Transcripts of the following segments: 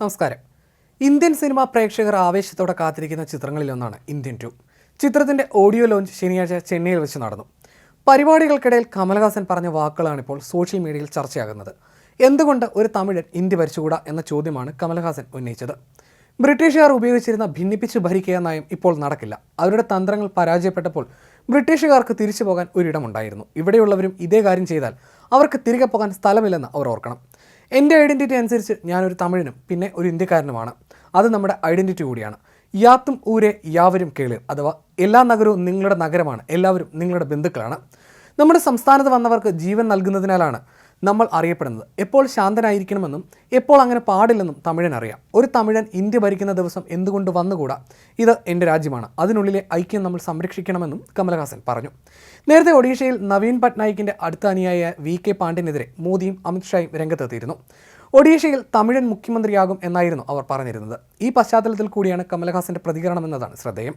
നമസ്കാരം. Indian cinema പ്രേക്ഷകർ ആവേശത്തോടെ കാത്തിരിക്കുന്ന ചിത്രങ്ങളിലൊന്നാണ് ഇന്ത്യൻ ടു. ചിത്രത്തിന്റെ ഓഡിയോ ലോഞ്ച് ശനിയാഴ്ച ചെന്നൈയിൽ വെച്ച് നടന്നു. പരിപാടികൾക്കിടയിൽ കമലഹാസൻ പറഞ്ഞ വാക്കുകളാണ് ഇപ്പോൾ സോഷ്യൽ മീഡിയയിൽ ചർച്ചയാകുന്നത്. എന്തുകൊണ്ട് ഒരു തമിഴൻ ഇന്ത്യ ഭരിച്ചുകൂടാ എന്ന ചോദ്യമാണ് കമലഹാസൻ ഉന്നയിച്ചത്. ബ്രിട്ടീഷുകാർ ഉപയോഗിച്ചിരുന്ന ഭിന്നിപ്പിച്ച് ഭരിക്കുക നയം ഇപ്പോൾ നടക്കില്ല. അവരുടെ തന്ത്രങ്ങൾ പരാജയപ്പെട്ടപ്പോൾ ബ്രിട്ടീഷുകാർക്ക് തിരിച്ചു പോകാൻ ഒരിടമുണ്ടായിരുന്നു. ഇവിടെയുള്ളവരും ഇതേ കാര്യം ചെയ്താൽ അവർക്ക് തിരികെ പോകാൻ സ്ഥലമില്ലെന്ന് അവർ ഓർക്കണം. എന്റെ ഐഡന്റിറ്റി അനുസരിച്ച് ഞാനൊരു തമിഴനും പിന്നെ ഒരു ഇന്ത്യക്കാരനുമാണ്. അത് നമ്മുടെ ഐഡന്റിറ്റി കൂടിയാണ്. യാത്തും ഊരെ യാവരും കേളിർ അഥവാ എല്ലാ നഗരവും നിങ്ങളുടെ നഗരമാണ് എല്ലാവരും നിങ്ങളുടെ ബന്ധുക്കളാണ്. നമ്മുടെ സംസ്ഥാനത്ത് വന്നവർക്ക് ജീവൻ നൽകുന്നതിനാലാണ് നമ്മൾ അറിയപ്പെടുന്നത്. എപ്പോൾ ശാന്തനായിരിക്കണമെന്നും എപ്പോൾ അങ്ങനെ പാടില്ലെന്നും തമിഴൻ അറിയാം. ഒരു തമിഴൻ ഇന്ത്യ ഭരിക്കുന്ന ദിവസം എന്തുകൊണ്ട് വന്നുകൂടാ? ഇത് എന്റെ രാജ്യമാണ്. അതിനുള്ളിലെ ഐക്യം നമ്മൾ സംരക്ഷിക്കണമെന്നും കമലഹാസൻ പറഞ്ഞു. നേരത്തെ ഒഡീഷയിൽ നവീൻ പട്നായിക്കിന്റെ അടുത്ത അനുയായ വി കെ പാണ്ഡ്യനെതിരെ മോദിയും അമിത്ഷായും രംഗത്തെത്തിയിരുന്നു. ഒഡീഷയിൽ തമിഴൻ മുഖ്യമന്ത്രിയാകും എന്നായിരുന്നു അവർ പറഞ്ഞിരുന്നത്. ഈ പശ്ചാത്തലത്തിൽ കൂടിയാണ് കമലഹാസന്റെ പ്രതികരണം എന്നതാണ് ശ്രദ്ധേയം.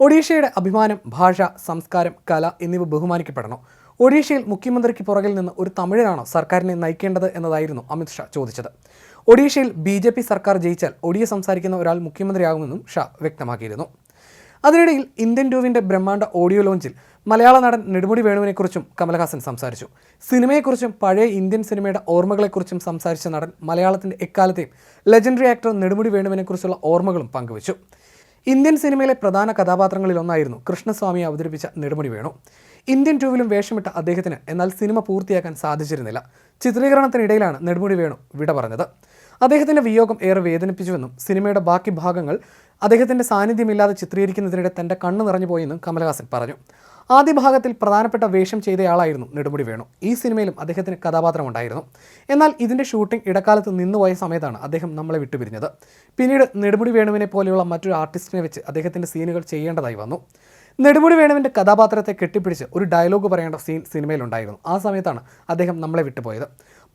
ഒഡീഷയുടെ അഭിമാനം ഭാഷ സംസ്കാരം കല എന്നിവ ബഹുമാനിക്കപ്പെടണം. ഒഡീഷയിൽ മുഖ്യമന്ത്രിക്ക് പുറകിൽ നിന്ന് ഒരു തമിഴനാണ് സർക്കാരിനെ നയിക്കേണ്ടത് എന്നതായിരുന്നു അമിത്ഷാ ചോദിച്ചത്. ഒഡീഷയിൽ ബി ജെ പി സർക്കാർ ജയിച്ചാൽ ഒഡിയ സംസാരിക്കുന്ന ഒരാൾ മുഖ്യമന്ത്രിയാകുമെന്നും ഷാ വ്യക്തമാക്കിയിരുന്നു. അതിനിടയിൽ ഇന്ത്യൻ ടൂവിന്റെ ബ്രഹ്മാണ്ഡ ഓഡിയോ ലോഞ്ചിൽ മലയാള നടൻ നെടുമുടി വേണുവിനെക്കുറിച്ചും കമലഹാസൻ സംസാരിച്ചു. സിനിമയെക്കുറിച്ചും പഴയ ഇന്ത്യൻ സിനിമയുടെ ഓർമ്മകളെക്കുറിച്ചും സംസാരിച്ച നടൻ മലയാളത്തിന്റെ എക്കാലത്തെയും ലെജൻഡറി ആക്ടർ നെടുമുടി വേണുവിനെക്കുറിച്ചുള്ള ഓർമ്മകളും പങ്കുവച്ചു. ഇന്ത്യൻ സിനിമയിലെ പ്രധാന കഥാപാത്രങ്ങളിലൊന്നായിരുന്നു കൃഷ്ണസ്വാമിയെ അവതരിപ്പിച്ച നെടുമുടി വേണു. ഇന്ത്യൻ ടൂവിലും വേഷമിട്ട അദ്ദേഹത്തിന് എന്നാൽ സിനിമ പൂർത്തിയാക്കാൻ സാധിച്ചിരുന്നില്ല. ചിത്രീകരണത്തിനിടയിലാണ് നെടുമുടി വേണു വിട പറഞ്ഞത്. അദ്ദേഹത്തിന്റെ വിയോഗം ഏറെ വേദനിപ്പിച്ചുവെന്നും സിനിമയുടെ ബാക്കി ഭാഗങ്ങൾ അദ്ദേഹത്തിന്റെ സാന്നിധ്യമില്ലാതെ ചിത്രീകരിക്കുന്നതിനിടെ തന്റെ കണ്ണ് നിറഞ്ഞു പോയെന്നും കമലഹാസൻ പറഞ്ഞു. ആദ്യ ഭാഗത്തിൽ പ്രധാനപ്പെട്ട വേഷം ചെയ്തയാളായിരുന്നു നെടുമുടി വേണു. ഈ സിനിമയിലും അദ്ദേഹത്തിന് കഥാപാത്രമുണ്ടായിരുന്നു എന്നാൽ ഇതിന്റെ ഷൂട്ടിംഗ് ഇടക്കാലത്ത് നിന്നുപോയ സമയത്താണ് അദ്ദേഹം നമ്മളെ വിട്ടുപിരിഞ്ഞത്. പിന്നീട് നെടുമുടി വേണുവിനെ പോലെയുള്ള മറ്റൊരു ആർട്ടിസ്റ്റിനെ വെച്ച് അദ്ദേഹത്തിന്റെ സീനുകൾ ചെയ്യേണ്ടതായി വന്നു. നെടുമുടി വേണുവിന്റെ കഥാപാത്രത്തെ കെട്ടിപ്പിടിച്ച് ഒരു ഡയലോഗ് പറയേണ്ട സീൻ സിനിമയിലുണ്ടായിരുന്നു. ആ സമയത്താണ് അദ്ദേഹം നമ്മളെ വിട്ടുപോയത്.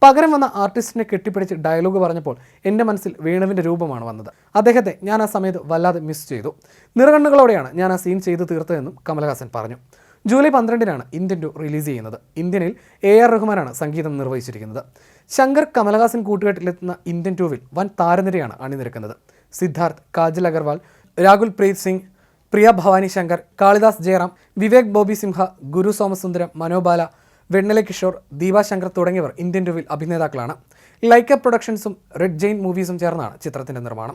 പകരം വന്ന ആർട്ടിസ്റ്റിനെ കെട്ടിപ്പിടിച്ച് ഡയലോഗ് പറഞ്ഞപ്പോൾ എന്റെ മനസ്സിൽ വേണുവിന്റെ രൂപമാണ് വന്നത്. അദ്ദേഹത്തെ ഞാൻ ആ സമയത്ത് വല്ലാതെ മിസ് ചെയ്തു. നിറകണ്ണുകളോടെയാണ് ഞാൻ ആ സീൻ ചെയ്തു തീർത്തതെന്നും കമൽഹാസൻ പറഞ്ഞു. ജൂലൈ പന്ത്രണ്ടിനാണ് ഇന്ത്യൻ ടു റിലീസ് ചെയ്യുന്നത്. ഇന്ത്യനിൽ എ ആർ റഹ്മാനാണ് സംഗീതം നിർവഹിച്ചിരിക്കുന്നത്. ശങ്കർ കമലഹാസൻ കൂട്ടുകെട്ടിലെത്തുന്ന ഇന്ത്യൻ ടൂവിൽ വൻ താരനിരയാണ് അണിനിരക്കുന്നത്. സിദ്ധാർത്ഥ് കാജൽ അഗർവാൾ രാഹുൽ പ്രീത് സിംഗ് പ്രിയ ഭവാനി ശങ്കർ കാളിദാസ് ജയറാം വിവേക് ബോബി സിംഹ ഗുരു സോമസുന്ദരം മനോബാല വെണ്ണല കിഷോർ ദീപാശങ്കർ തുടങ്ങിയവർ ഇന്ത്യൻ രൂപയിൽ അഭിനേതാക്കളാണ്. ലൈക്ക പ്രൊഡക്ഷൻസും റെഡ് ജെയിൻ മൂവീസും ചേർന്നാണ് ചിത്രത്തിന്റെ നിർമ്മാണം.